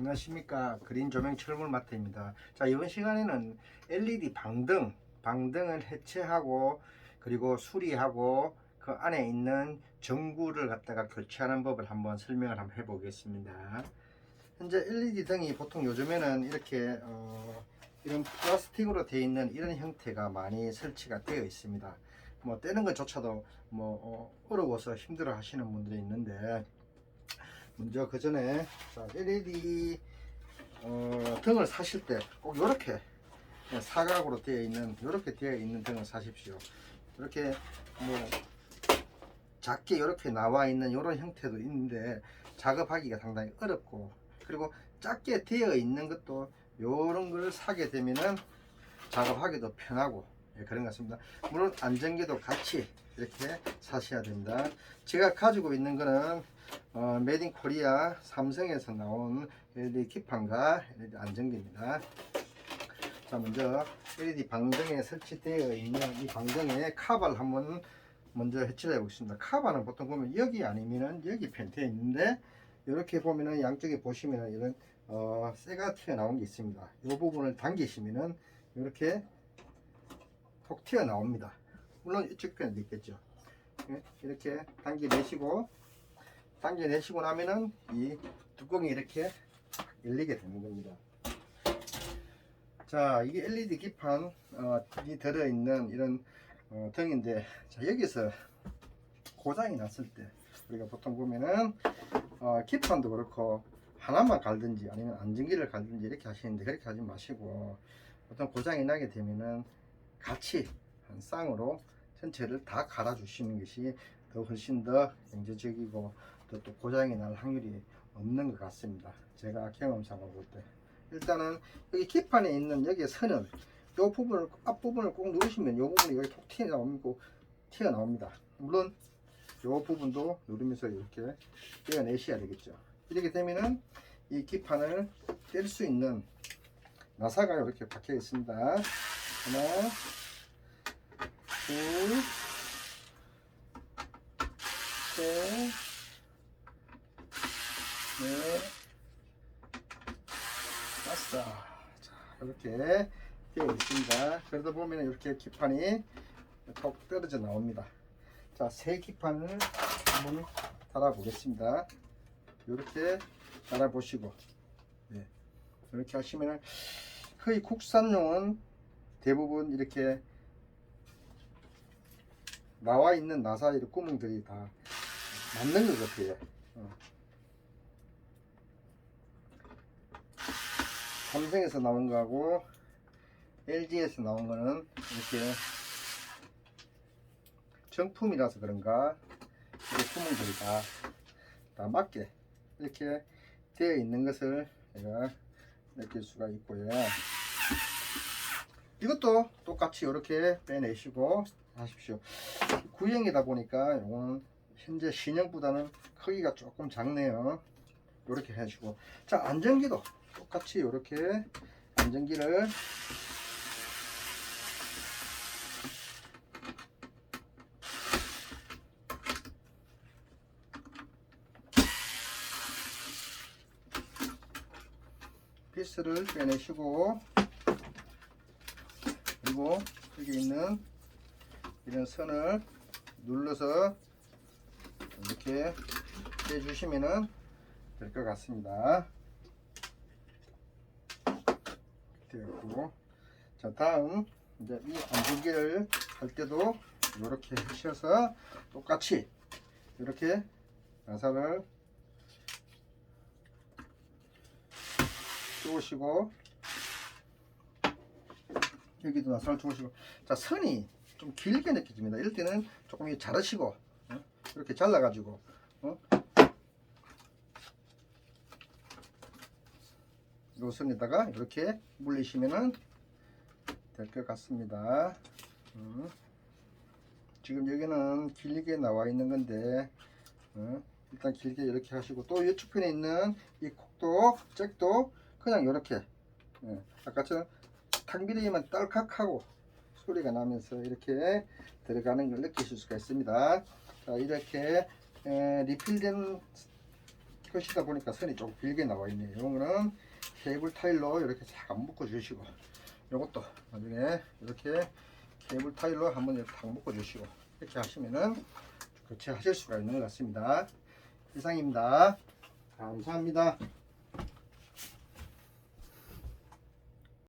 안녕하십니까. 그린 조명 철물 마트입니다. 자 이번 시간에는 LED 방등 방등을 해체하고 그리고 수리하고 그 안에 있는 전구를 갖다가 교체하는 법을 한번 설명을 한번 해보겠습니다. 현재 LED 등이 보통 요즘에는 이렇게 어, 이런 플라스틱으로 되어 있는 이런 형태가 많이 설치가 되어 있습니다. 뭐 떼는 것조차도 뭐 어, 어려워서 힘들어 하시는 분들이 있는데 먼저 그 전에 자, LED 어, 등을 사실 때 꼭 이렇게 사각으로 되어 있는 이렇게 되어 있는 등을 사십시오. 이렇게 뭐 작게 이렇게 나와 있는 이런 형태도 있는데 작업하기가 상당히 어렵고 그리고 작게 되어 있는 것도 이런 걸 사게 되면은 작업하기도 편하고 예, 그런 것 같습니다. 물론 안전기도 같이 이렇게 사셔야 됩니다. 제가 가지고 있는 거는 어, 인 코리아 삼성에서 나온 LED 기판과 LED 안전기입니다. 자 먼저 LED 방등에 설치되어 있는 이 방등에 카바를 한번 먼저 해치를 해보겠습니다. 카바는 보통 보면 여기 아니면은 여기 편되어 있는데 이렇게 보면은 양쪽에 보시면은 이런 어, 쇠가 튀어나온 게 있습니다. 이 부분을 당기시면은 이렇게 톡 튀어나옵니다. 물론 이쪽 편에도 있겠죠. 예, 이렇게 당겨내시고 당겨내시고 나면은 이 뚜껑이 이렇게 열리게 되는 겁니다. 자, 이게 LED 기판이 들어있는 이런 어, 등인데, 자, 여기서 고장이 났을 때, 우리가 보통 보면은, 어, 기판도 그렇고, 하나만 갈든지 아니면 안전기를 갈든지 이렇게 하시는데, 그렇게 하지 마시고, 보통 고장이 나게 되면은, 같이 한 쌍으로 전체를 다 갈아주시는 것이 더 훨씬 더 경제적이고, 또, 또 고장이 날 확률이 없는 것 같습니다. 제가 경험상으로 볼 때. 일단은 여기 기판에 있는 여기 선은 이 부분을 앞부분을 꼭 누르시면 이 부분이 여기 톡 튀어나오고 튀어나옵니다. 물론 이 부분도 누르면서 이렇게 떼어내셔야 되겠죠. 이렇게 되면은 이 기판을 뗄 수 있는 나사가 이렇게 박혀 있습니다. 하나, 둘, 셋, 넷, 다섯. 자, 이렇게 되어 있습니다. 그러다 보면 이렇게 기판이 톡 떨어져 나옵니다. 자, 새 기판을 한번 달아 보겠습니다. 이렇게 달아 보시고, 네. 이렇게 하시면 거의 국산용은 대부분 이렇게 나와 있는 나사 이 구멍들이 다 맞는 것 같아요. 어. 삼성에서 나온 거하고 LG에서 나온 거는 이렇게 정품이라서 그런가 이렇게 구멍들이 다, 다 맞게 이렇게 되어 있는 것을 제가 느낄 수가 있고요. 이것도 똑같이 이렇게 빼내시고 하십시오. 구형이다 보니까 이거는 현재 신형보다는 크기가 조금 작네요. 이렇게 해주고 자 안전기도 똑같이 이렇게 안전기를 피스를 빼내시고 그리고 여기 있는 이런 선을 눌러서 이렇게 빼주시면은 될것 같습니다. 되었고 자 다음 이제 이 안전기를 할 때도 이렇게 하셔서 똑같이 이렇게 나사를 쪼으시고 여기도 나사를 쪼으시고 자 선이 좀 길게 느껴집니다 이럴 때는 조금 자르시고 어? 이렇게 잘라 가지고 어? 요 선에다가 이렇게 물리시면은 될 것 같습니다. 음. 지금 여기는 길게 나와 있는 건데 어, 일단 길게 이렇게 하시고 또 이쪽 편에 있는 이 콕도 잭도 그냥 이렇게 예, 아까처럼 탕비리만 딸깍하고 소리가 나면서 이렇게 들어가는 걸 느끼실 수가 있습니다. 자 이렇게 에, 리필된 컷이다 보니까 선이 좀 길게 나와 있네요. 이거는 케이블 타일로 이렇게 싹 묶어 주시고 요것도 나중에 이렇게 케이블 타일로 한번 이렇게 탁 묶어 주시고 이렇게 하시면은 교체하실 수가 있는 것 같습니다. 이상입니다. 감사합니다.